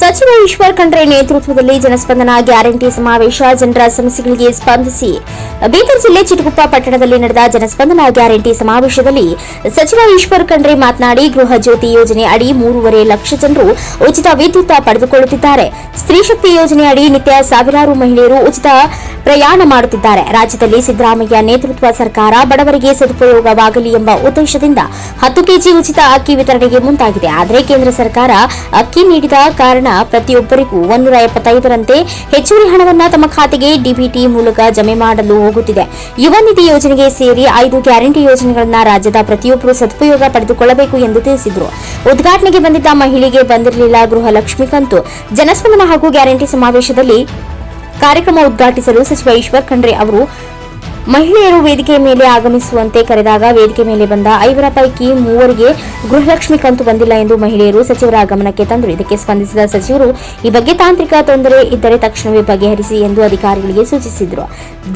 ಸಚಿವ ಈಶ್ವರ್ ಖಂಡ್ರೆ ನೇತೃತ್ವದಲ್ಲಿ ಜನಸ್ಪಂದನ ಗ್ಯಾರಂಟಿ ಸಮಾವೇಶ. ಜನರ ಸಮಸ್ಯೆಗಳಿಗೆ ಸ್ಪಂದಿಸಿ ಬೀದರ್ ಜಿಲ್ಲೆ ಚಿಟಗುಪ್ಪ ಪಟ್ಟಣದಲ್ಲಿ ನಡೆದ ಜನಸ್ಪಂದನ ಗ್ಯಾರಂಟಿ ಸಮಾವೇಶದಲ್ಲಿ ಸಚಿವ ಈಶ್ವರ್ ಖಂಡ್ರೆ ಮಾತನಾಡಿ, ಗೃಹ ಜ್ಯೋತಿ ಯೋಜನೆ ಅಡಿ ಮೂರುವರೆ ಲಕ್ಷ ಜನರು ಉಚಿತ ವಿದ್ಯುತ್ ಪಡೆದುಕೊಳ್ಳುತ್ತಿದ್ದಾರೆ. ಸ್ತ್ರೀಶಕ್ತಿ ಯೋಜನೆ ಅಡಿ ನಿತ್ಯ ಸಾವಿರಾರು ಮಹಿಳೆಯರು ಉಚಿತ ಪ್ರಯಾಣ ಮಾಡುತ್ತಿದ್ದಾರೆ. ರಾಜ್ಯದಲ್ಲಿ ಸಿದ್ದರಾಮಯ್ಯ ನೇತೃತ್ವ ಸರ್ಕಾರ ಬಡವರಿಗೆ ಸದುಪಯೋಗವಾಗಲಿ ಎಂಬ ಉದ್ದೇಶದಿಂದ ಹತ್ತು ಕೆಜಿ ಉಚಿತ ಅಕ್ಕಿ ವಿತರಣೆಗೆ ಮುಂದಾಗಿದೆ. ಆದರೆ ಕೇಂದ್ರ ಸರ್ಕಾರ ಅಕ್ಕಿ ನೀಡಿದ ಕಾರಣ ಪ್ರತಿಯೊಬ್ಬರಿಗೂ ಒಂದೂರ ಎಪ್ಪತ್ತೈದರಂತೆ ಹೆಚ್ಚುವರಿ ಹಣವನ್ನು ತಮ್ಮ ಖಾತೆಗೆ ಡಿಬಿಟಿ ಮೂಲಕ ಜಮೆ ಮಾಡಲು ಹೋಗುತ್ತಿದೆ. ಯುವ ನಿಧಿ ಯೋಜನೆಗೆ ಸೇರಿ ಐದು ಗ್ಯಾರಂಟಿ ಯೋಜನೆಗಳನ್ನು ರಾಜ್ಯದ ಪ್ರತಿಯೊಬ್ಬರು ಸದುಪಯೋಗ ಪಡೆದುಕೊಳ್ಳಬೇಕು ಎಂದು ತಿಳಿಸಿದರು. ಉದ್ಘಾಟನೆಗೆ ಬಂದಿದ್ದ ಮಹಿಳೆಗೆ ಬಂದಿರಲಿಲ್ಲ ಗೃಹ ಕಂತು ಜನಸ್ಪಂದನ ಹಾಗೂ ಗ್ಯಾರಂಟಿ ಸಮಾವೇಶದಲ್ಲಿ ಕಾರ್ಯಕ್ರಮ ಉದ್ಘಾಟಿಸಲು ಸಚಿವ ಈಶ್ವರ್ ಖಂಡ್ರೆ ಅವರು ಮಹಿಳೆಯರು ವೇದಿಕೆ ಮೇಲೆ ಆಗಮಿಸುವಂತೆ ಕರೆದಾಗ ವೇದಿಕೆ ಮೇಲೆ ಬಂದ ಐವರ ಪೈಕಿ ಮೂವರಿಗೆ ಗೃಹಲಕ್ಷ್ಮಿ ಕಂತು ಬಂದಿಲ್ಲ ಎಂದು ಮಹಿಳೆಯರು ಸಚಿವರ ಆಗಮನಕ್ಕೆ ತಂದರು ಇದಕ್ಕೆ ಸ್ಪಂದಿಸಿದ ಸಚಿವರು, ಈ ಬಗ್ಗೆ ತಾಂತ್ರಿಕ ತೊಂದರೆ ಇದ್ದರೆ ತಕ್ಷಣವೇ ಬಗೆಹರಿಸಿ ಎಂದು ಅಧಿಕಾರಿಗಳಿಗೆ ಸೂಚಿಸಿದರು.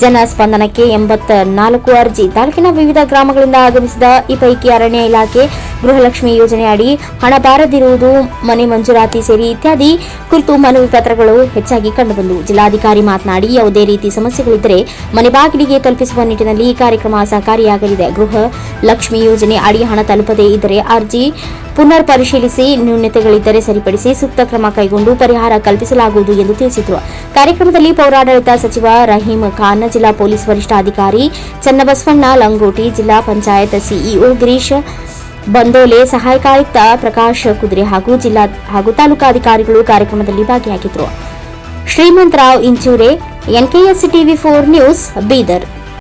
ಜನ ಸ್ಪಂದನಕ್ಕೆ ಎಂಬತ್ತ ನಾಲ್ಕು ಅರ್ಜಿ. ತಾಲೂಕಿನ ವಿವಿಧ ಗ್ರಾಮಗಳಿಂದ ಆಗಮಿಸಿದ ಈ ಪೈಕಿ ಅರಣ್ಯ ಇಲಾಖೆ ಗೃಹಲಕ್ಷ್ಮಿ ಯೋಜನೆ ಅಡಿ ಹಣ ಬಾರದಿರುವುದು, ಮನೆ ಮಂಜೂರಾತಿ ಸೇರಿ ಇತ್ಯಾದಿ ಕುರಿತು ಮನವಿ ಪತ್ರಗಳು ಹೆಚ್ಚಾಗಿ ಕಂಡುಬಂದವು ಜಿಲ್ಲಾಧಿಕಾರಿ ಮಾತನಾಡಿ ಯಾವುದೇ ರೀತಿ ಸಮಸ್ಯೆಗಳಿದ್ದರೆ ಮನೆ ಬಾಗಿಲಿಗೆ ತಲುಪಿಸುವ ನಿಟ್ಟಿನಲ್ಲಿ ಈ ಕಾರ್ಯಕ್ರಮ ಸಹಕಾರಿಯಾಗಲಿದೆ. ಗೃಹ ಲಕ್ಷ್ಮಿ ಯೋಜನೆ ಅಡಿ ಹಣ ತಲುಪದೇ ಇದ್ದರೆ ಅರ್ಜಿ ಪುನರ್ ಪರಿಶೀಲಿಸಿ ನ್ಯೂನತೆಗಳಿದ್ದರೆ ಸರಿಪಡಿಸಿ ಸೂಕ್ತ ಕ್ರಮ ಕೈಗೊಂಡು ಪರಿಹಾರ ಕಲ್ಪಿಸಲಾಗುವುದು ಎಂದು ತಿಳಿಸಿದರು. ಕಾರ್ಯಕ್ರಮದಲ್ಲಿ ಪೌರಾಡಳಿತ ಸಚಿವ ರಹೀಂ ಖಾನ್, ಜಿಲ್ಲಾ ಪೊಲೀಸ್ ವರಿಷ್ಠಾಧಿಕಾರಿ ಚನ್ನಬಸವಣ್ಣ ಲಂಗೋಟಿ, ಜಿಲ್ಲಾ ಪಂಚಾಯತ್ ಸಿಇಒ ಗಿರೀಶ್ ಬಂದೋಲೆ ಸಹಾಯಕ ಆಯುಕ್ತ ಪ್ರಕಾಶ್ ಕುದುರೆ ಹಾಗೂ ಜಿಲ್ಲಾ ಹಾಗೂ ತಾಲೂಕಾಧಿಕಾರಿಗಳು ಕಾರ್ಯಕ್ರಮದಲ್ಲಿ ಭಾಗಿಯಾಗಿದ್ದರು. Shrimantrao Inchure NKS TV four news, Bidar.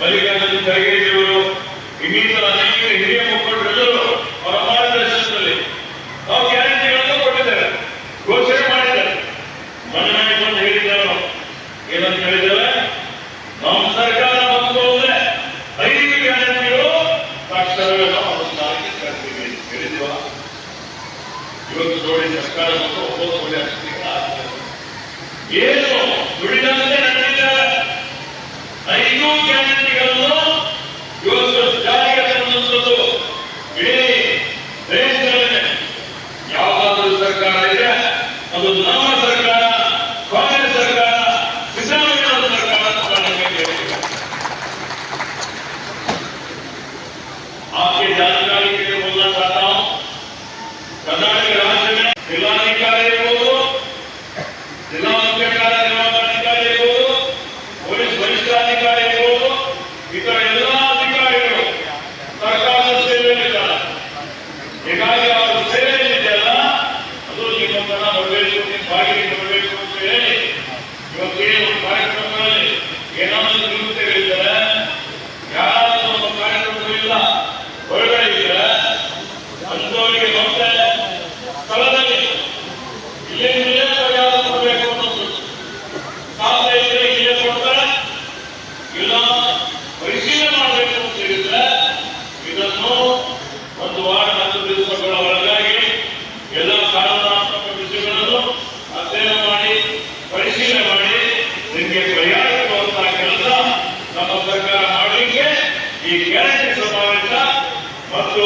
Mallikarjuna ಖರ್ಗೆಜಿಯವರು ಇನ್ನಿತರ ಅನೇಕ ಹಿರಿಯ ಮುಖಂಡರೆಲ್ಲರೂ ಅವರ ಮಾರ್ಗದರ್ಶನದಲ್ಲಿ ನಾವು ಗ್ಯಾರಂಟಿಗಳನ್ನು ಕೊಟ್ಟಿದ್ದೇವೆ ಘೋಷಣೆ ಮಾಡಿದ್ದಾರೆ. ಮೊನ್ನೆ ಬಂದು ಹೇಳಿದ್ದಾರೆ. ಏನಂತ ಹೇಳಿದ್ದೇವೆ ನಮ್ಮ ಸರ್ಕಾರ ಬಂದು ಐದು ಗ್ಯಾರಂಟಿಗಳು ತಕ್ಷಣವೇ ನಾವು ಹೇಳಿದ್ವ ಇವತ್ತು ನೋಡಿ ಸರ್ಕಾರ ಮತ್ತು ಒಂಬತ್ತು ಏನು ದುಡಿದಂತೆ Good ಒಂದು ವಾರ ಹತ್ತು ದಿವಸಗಳ ಒಳಗಾಗಿ ಎಲ್ಲ ಕಾನೂನಾತ್ಮಕ ವಿಷಯಗಳನ್ನು ಅಧ್ಯಯನ ಮಾಡಿ, ಪರಿಶೀಲನೆ ಮಾಡಿ, ನಿಮಗೆ ಪ್ರಯಾಣಿಸುವಂತಹ ಕೆಲಸ ನಮ್ಮ ಸರ್ಕಾರ ಮಾಡಲಿಕ್ಕೆ ಈ ಗ್ಯಾರಂಟಿ ಸಮಾವೇಶ ಮತ್ತು